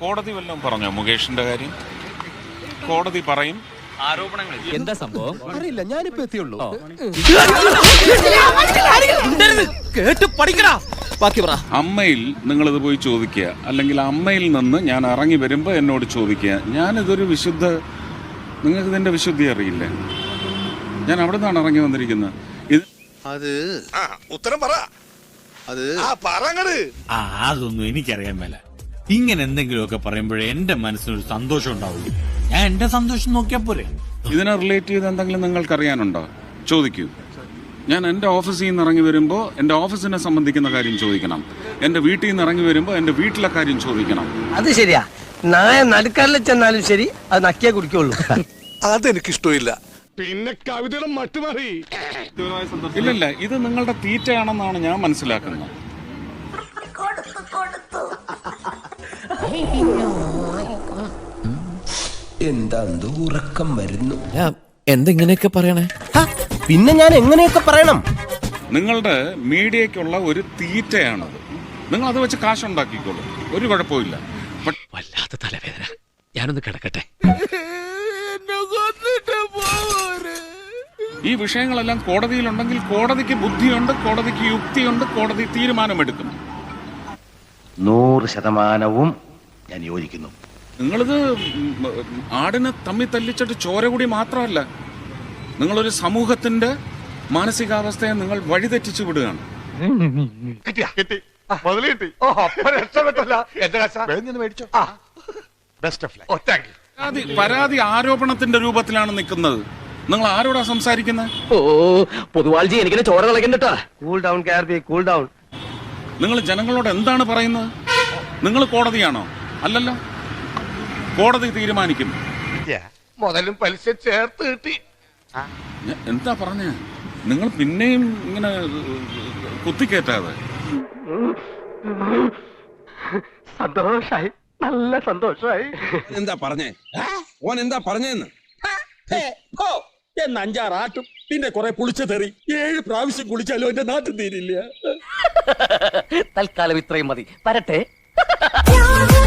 കോടതി വല്ലതും പറഞ്ഞോ മുകേഷിന്റെ കാര്യം? കോടതി പറയും. ആരോപണങ്ങൾ. എന്താ സംഭവം? അറിയില്ല ഞാനിപ്പോ എത്തിയുള്ളൂ. കേട്ട് പഠിക്കടാ. ബാക്കി പറ. അമ്മയിൽ നിങ്ങളിത് പോയി ചോദിക്കുക. അല്ലെങ്കിൽ അമ്മയിൽ നിന്ന് ഞാൻ ഇറങ്ങി വരുമ്പോൾ എന്നോട് ചോദിക്കുക. ഇതൊരു വിശുദ്ധ നിങ്ങൾക്ക് ഇതിന്റെ വിശുദ്ധി അറിയില്ല? ഞാൻ അവിടെ നിന്നാണ് ഇറങ്ങി വന്നിരിക്കുന്നത്. ഇത് അത് ഉത്തരം പറ. അത് ആ പറങ്ങട് ആ അതൊന്നും എനിക്കറിയാൻ മേല. ഇങ്ങനെ എന്തെങ്കിലുമൊക്കെ പറയുമ്പോഴേ എന്റെ മനസ്സിനൊരു സന്തോഷം ഉണ്ടാവുള്ളൂ ഞാൻ എന്റെ സന്തോഷം നോക്കിയാ പോരെ. ഇതിനെ റിലേറ്റ് ചെയ്ത് എന്തെങ്കിലും നിങ്ങൾക്ക് അറിയാനുണ്ടോ ചോദിക്കൂ. ഞാൻ എന്റെ ഓഫീസിൽ നിന്ന് ഇറങ്ങി വരുമ്പോൾ എന്റെ ഓഫീസിനെ സംബന്ധിക്കുന്ന കാര്യം ചോദിക്കണം. എന്റെ വീട്ടിൽ നിന്ന് ഇറങ്ങി വരുമ്പോൾ എന്റെ വീട്ടിലെ കാര്യം ചോദിക്കണം. അത് ശരിയാ. നായ നടുക്കാരിൽ ചെന്നാലും ശരി അത് നക്കിയേ കുടിക്കുള്ളൂ. അതെനിക്ക് ഇഷ്ടമില്ല പിന്നെ കവിതയുടെ മട്ടുമാറി. ഇല്ലില്ല ഇത് നിങ്ങളുടെ തീറ്റയാണെന്നാണ് ഞാൻ മനസ്സിലാക്കുന്നത്. എന്താ ഉറക്കം വരുന്നു. എന്തെങ്ങനെയൊക്കെ പറയണേ? പിന്നെ ഞാൻ എങ്ങനെയൊക്കെ പറയണം? നിങ്ങളുടെ മീഡിയക്കുള്ള ഒരു തീറ്റയാണത്. നിങ്ങൾ അത് വെച്ച് കാശുണ്ടാക്കിക്കോളൂ. ഒരു കുഴപ്പമില്ല വല്ലാത്ത തലവേദന. ഞാനൊന്ന് കിടക്കട്ടെ. ഈ വിഷയങ്ങളെല്ലാം കോടതിയിലുണ്ടെങ്കിൽ കോടതിക്ക് ബുദ്ധിയുണ്ട് കോടതിക്ക് യുക്തിയുണ്ട് കോടതി തീരുമാനമെടുക്കും. നൂറ് ശതമാനവും ഞാൻ യോജിക്കുന്നു. നിങ്ങളിത് ആടിനെ തമ്മി തല്ലിച്ചിട്ട് ചോര കൂടി മാത്രമല്ല നിങ്ങളൊരു സമൂഹത്തിന്റെ മാനസികാവസ്ഥയെ നിങ്ങൾ വഴിതെറ്റിച്ചു വിടുകയാണ്. പരാതി ആരോപണത്തിന്റെ രൂപത്തിലാണ് നിൽക്കുന്നത്. നിങ്ങൾ ആരോടാ സംസാരിക്കുന്നത് ഓ പൊതുവാൾജി എനിക്ക് ചോര കളക്കണ്ടട്ടാ cool down K R P cool down നിങ്ങൾ ജനങ്ങളോട് എന്താണ് പറയുന്നത്? നിങ്ങൾ കോടതിയാണോ? അല്ലല്ലോ. കോടതി തീരുമാനിക്കും മുതലും പലിശ ചേർത്ത് കിട്ടി. എന്താ പറഞ്ഞ? നിങ്ങൾ പിന്നെയും ഇങ്ങനെ കുത്തിക്കേറ്റാതെ. സന്തോഷായി. നല്ല സന്തോഷായി. എന്താ പറഞ്ഞേ? ഓൻ എന്താ പറഞ്ഞേന്ന്? എന്ന് അഞ്ചാറാട്ടും പിന്നെ കുറെ പുളിച്ച തെറി. ഏഴ് പ്രാവശ്യം കുളിച്ചാലും എന്റെ നാട്ടിൽ തീരില്ല. തൽക്കാലം ഇത്രയും മതി. വരട്ടെ.